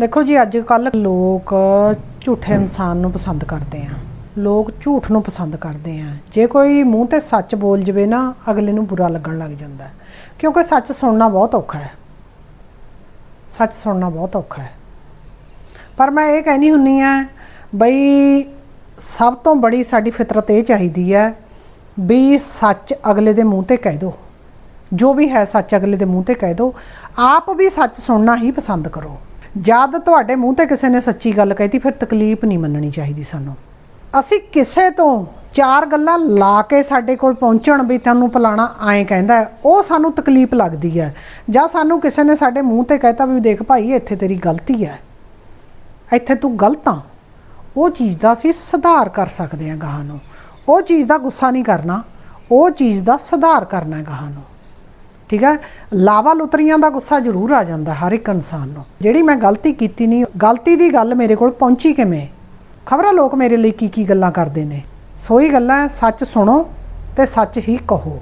ਦੇਖੋ ਜੀ ਅੱਜ ਕੱਲ ਲੋਕ ਝੂਠੇ ਇਨਸਾਨ ਨੂੰ ਪਸੰਦ ਕਰਦੇ ਆ। ਲੋਕ ਝੂਠ ਨੂੰ ਪਸੰਦ ਕਰਦੇ ਆ। ਜੇ ਕੋਈ ਮੂੰਹ ਤੇ ਸੱਚ ਬੋਲ ਜਵੇ ਨਾ, ਅਗਲੇ ਨੂੰ ਬੁਰਾ ਲੱਗਣ ਲੱਗ ਜਾਂਦਾ ਕਿਉਂਕਿ ਸੱਚ ਸੁਣਨਾ ਬਹੁਤ ਔਖਾ ਹੈ। ਸੱਚ ਸੁਣਨਾ ਬਹੁਤ ਔਖਾ ਹੈ। ਪਰ ਮੈਂ ਇਹ ਕਹਿਣੀ ਹੁੰਨੀ ਆ, ਬਈ ਸਭ ਤੋਂ ਬੜੀ ਸਾਡੀ ਫਿਤਰਤ ਇਹ ਚਾਹੀਦੀ ਹੈ ਵੀ ਸੱਚ ਅਗਲੇ ਦੇ ਮੂੰਹ ਤੇ ਕਹਿ ਦਿਓ ਜੋ ਵੀ ਹੈ ਸੱਚ ਅਗਲੇ ਦੇ ਮੂੰਹ ਤੇ ਕਹਿ ਦਿਓ ਆਪ ਵੀ ਸੱਚ ਸੁਣਨਾ ਹੀ ਪਸੰਦ ਕਰੋ। ਜਦ ਤੁਹਾਡੇ ਮੂੰਹ ਤੇ ਕਿਸੇ ਨੇ ਸੱਚੀ ਗੱਲ ਕਹਿਤੀ ਫਿਰ ਤਕਲੀਫ ਨਹੀਂ ਮੰਨਣੀ ਚਾਹੀਦੀ ਸਾਨੂੰ। ਅਸੀਂ ਕਿਸੇ ਤੋਂ ਚਾਰ ਗੱਲਾਂ ਲਾ ਕੇ ਸਾਡੇ ਕੋਲ ਪਹੁੰਚਣ ਵੀ ਤੈਨੂੰ ਫਲਾਣਾ ਐਂ ਕਹਿੰਦਾ ਉਹ ਸਾਨੂੰ ਤਕਲੀਫ ਲੱਗਦੀ ਹੈ। ਜਾਂ ਸਾਨੂੰ ਕਿਸੇ ਨੇ ਸਾਡੇ ਮੂੰਹ ਤੇ ਕਹਿਤਾ ਵੀ ਦੇਖ ਭਾਈ, ਇੱਥੇ ਤੇਰੀ ਗਲਤੀ ਹੈ। ਇੱਥੇ ਤੂੰ ਗਲਤ ਆ। ਉਹ ਚੀਜ਼ ਦਾ ਅਸੀਂ ਸੁਧਾਰ ਕਰ ਸਕਦੇ ਹਾਂ ਗਾਹਾਂ ਨੂੰ। ਉਹ ਚੀਜ਼ ਦਾ ਗੁੱਸਾ ਨਹੀਂ ਕਰਨਾ। ਉਹ ਚੀਜ਼ ਦਾ ਸੁਧਾਰ ਕਰਨਾ ਹੈ ਗਾਹਾਂ ਨੂੰ। ਠੀਕ ਹੈ? ਲਾਵਾ ਲੁਤਰੀਆਂ ਦਾ ਗੁੱਸਾ ਜ਼ਰੂਰ ਆ ਜਾਂਦਾ ਹਰ ਇੱਕ ਇਨਸਾਨ ਨੂੰ। ਜਿਹੜੀ ਮੈਂ ਗਲਤੀ ਕੀਤੀ ਨਹੀਂ, ਗਲਤੀ ਦੀ ਗੱਲ ਮੇਰੇ ਕੋਲ ਪਹੁੰਚੀ ਕਿਵੇਂ? ਖਬਰਾਂ ਲੋਕ ਮੇਰੇ ਲਈ ਕੀ ਕੀ ਗੱਲਾਂ ਕਰਦੇ ਨੇ? ਸੋਈ ਗੱਲਾਂ ਸੱਚ ਸੁਣੋ ਤੇ ਸੱਚ ਹੀ ਕਹੋ।